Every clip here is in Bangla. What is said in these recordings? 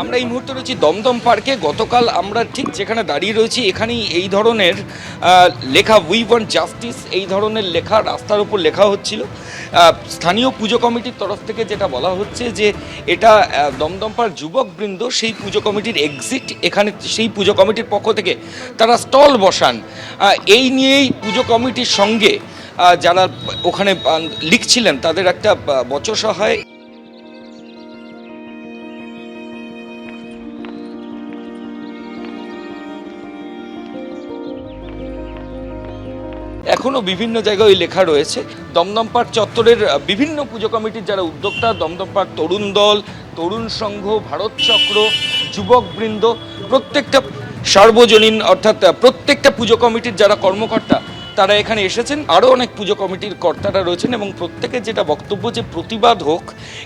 আমরা এই মুহূর্তে রয়েছি দমদম পার্কে। গতকাল আমরা ঠিক যেখানে দাঁড়িয়ে রয়েছি, এখানেই এই ধরনের লেখা উই ওয়ান্ট জাস্টিস এই ধরনের লেখা, রাস্তার উপর লেখা হচ্ছিল। স্থানীয় পুজো কমিটির তরফ থেকে যেটা বলা হচ্ছে যে, এটা দমদম পার্ক যুবকবৃন্দ সেই পুজো কমিটির এক্সিট এখানে সেই পুজো কমিটির পক্ষ থেকে তারা স্টল বসান। এই নিয়েই পুজো কমিটির সঙ্গে যারা ওখানে লিখছিলেন, তাদের একটা বচসা হয়। এখনও বিভিন্ন জায়গায় ওই লেখা রয়েছে। দমদম পার্ক চত্বরের বিভিন্ন পুজো কমিটির যারা উদ্যোক্তা, দমদম পার্ক তরুণ দল, তরুণ সংঘ, ভারত চক্র যুবকবৃন্দ প্রত্যেকটা সার্বজনীন অর্থাৎ প্রত্যেকটা পুজো কমিটির যারা কর্মকর্তা তারা এখানে এসেছেন। আরও অনেক পুজো কমিটির কর্তারা রয়েছেন এবং প্রত্যেকের যেটা বক্তব্য যে প্রতিবাদ হোক,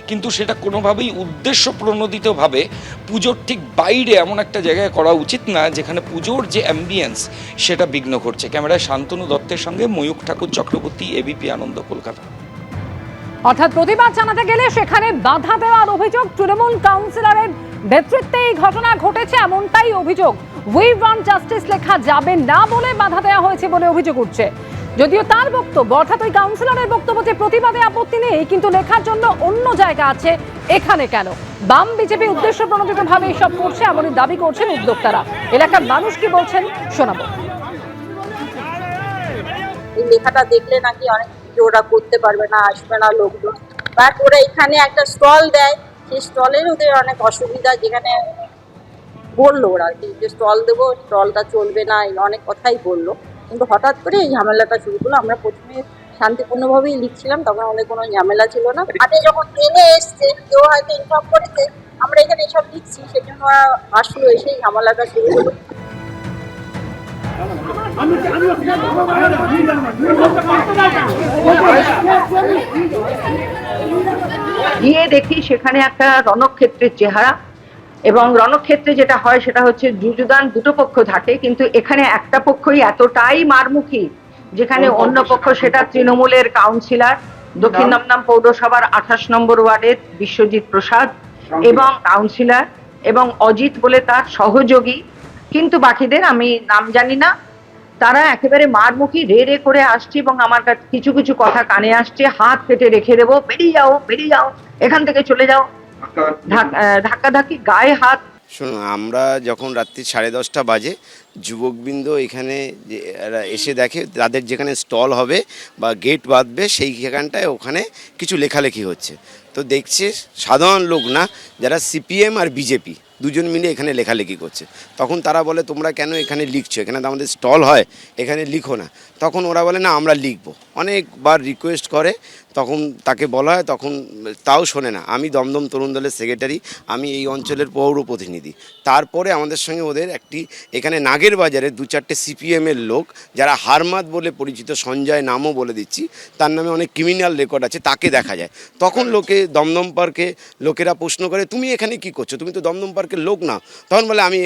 কিন্তু সেটা কোনোভাবেই উদ্দেশ্য প্রণোদিতভাবে পুজোর ঠিক বাইরে এমন একটা জায়গায় করা উচিত না, যেখানে পুজোর যে অ্যাম্বিয়েন্স সেটা বিঘ্ন ঘটছে। ক্যামেরায় শান্তনু দত্তের সঙ্গে ময়ূক ঠাকুর চক্রবর্তী এবিপি আনন্দ, কলকাতা। অর্থাৎ প্রতিবাদ জানাতে গেলে সেখানে বাধা দেওয়ার অভিযোগ তৃণমূল কাউন্সিলরের নেতৃত্বে এই ঘটনা ঘটেছে, এমনটাই অভিযোগ। উই ওয়ান্ট জাস্টিস লেখা যাবে না বলে বাধা দেওয়া হয়েছে বলে অভিযোগ উঠছে। যদিও তার বক্তব্য, অর্থাৎ ওই কাউন্সিলরের বক্তব্য যে প্রতিবাদে আপত্তি নেই, কিন্তু লেখার জন্য অন্য জায়গা আছে, এখানে কেন? বাম বিজেপি উদ্দেশ্য প্রণোদিত ভাবে এসব করছে, এমনই দাবি করছেন উদ্যোক্তারা। এলাকার মানুষ কি বলছেন, শোনাবো। লেখাটা দেখলে নাকি অনেক কিছু ওরা করতে পারবে না, আসবে না লোকজন। বাট ওরা এখানে একটা স্টল দেয়, সেই স্টলের ওদের অনেক অসুবিধা, যেখানে বলল ওরা আর কি যে স্টল দেবো স্টলটা চলবে না এই অনেক কথাই বলল। কিন্তু হঠাৎ করে এই ঝামেলাটা শুরু করল। আমরা প্রথমে শান্তিপূর্ণভাবেই লিখছিলাম তখন আমাদের কোনো ঝামেলা ছিল না। আগে যখন ট্রেনে এসছে কেউ হয়তো ইনফর্ম করেছে আমরা এখানে এসব লিখছি সেই জন্য ওরা আসলো এসে এই ঝামেলাটা শুরু হলো গিয়ে দেখি সেখানে একটা রণক্ষেত্রের চেহারা। এবং রণক্ষেত্রে যেটা হয় সেটা হচ্ছে যুযুদান দুটো পক্ষ থাকে কিন্তু এখানে একটা পক্ষই এতটাই মারমুখী যেখানে অন্য পক্ষ সেটা তৃণমূলের কাউন্সিলর দক্ষিণ দমদম পৌরসভার আঠাশ নম্বর ওয়ার্ডের বিশ্বজিৎ প্রসাদ এবং কাউন্সিলর এবং অজিত বলে তার সহযোগী। কিন্তু বাকিদের আমি নাম জানি না। তারা একেবারে মারমুখী রে রে করে আসছে এবং আমার কাছে কিছু কিছু কথা কানে আসছে হাত কেটে রেখে দেবো বেরিয়ে যাও বেরিয়ে যাও এখান থেকে চলে যাও। ধাক্কা ধাক্কি। গায়ে হাত। শুনুন আমরা যখন রাত্রি সাড়ে দশটা বাজে যুবকবৃন্দ এখানে এসে দেখে তাদের যেখানে স্টল হবে বা গেট বাঁধবে সেই সেখানটায় ওখানে কিছু লেখালেখি হচ্ছে। তো দেখছে সাধারণ লোক না, যারা সিপিএম আর বিজেপি, দুজন মিলে এখানে লেখালেখি করছে। তখন তারা বলে, তোমরা কেন এখানে লিখছো? এখানে তো আমাদের স্টল হয়, এখানে লিখো না। তখন ওরা বলে, না, আমরা লিখব। অনেকবার রিকোয়েস্ট করে, তখন তাকে বলা হয়, তখন তাও শোনে না। আমি দমদম তরুণ দলের সেক্রেটারি আমি এই অঞ্চলের পৌর প্রতিনিধি। তারপরে আমাদের সঙ্গে ওদের একটি, এখানে নাগের বাজারে দু চারটে সিপিএমের লোক, যারা হারমাত বলে পরিচিত সঞ্জয় নামও বলে দিচ্ছি, তার নামে অনেক ক্রিমিনাল রেকর্ড আছে, তাকে দেখা যায়। তখন লোকে দমদম পার্কে লোকেরা প্রশ্ন করে তুমি এখানে কি করছ? তুমি তো দমদম পার্কের লোক না। তখন বলে আমি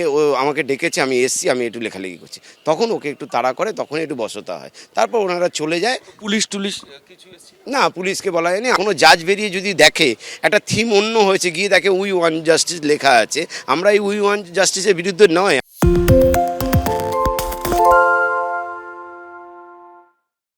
আমাকে ডেকেছে আমি এসছি আমি একটু লেখালেখি করছি। তখন ওকে একটু তাড়া করে তখন একটু বসতা হয়। তারপর ওনারা চলে যায়। পুলিশ টুলিশ কিছু না পুলিশকে বলা হয়নি। কোনো জাজ বেরিয়ে যদি দেখে একটা থিম অন্য হয়েছে গিয়ে দেখে উই ওয়ান জাস্টিস লেখা আছে। আমরা এই উই ওয়ান জাস্টিসের বিরুদ্ধে নয়।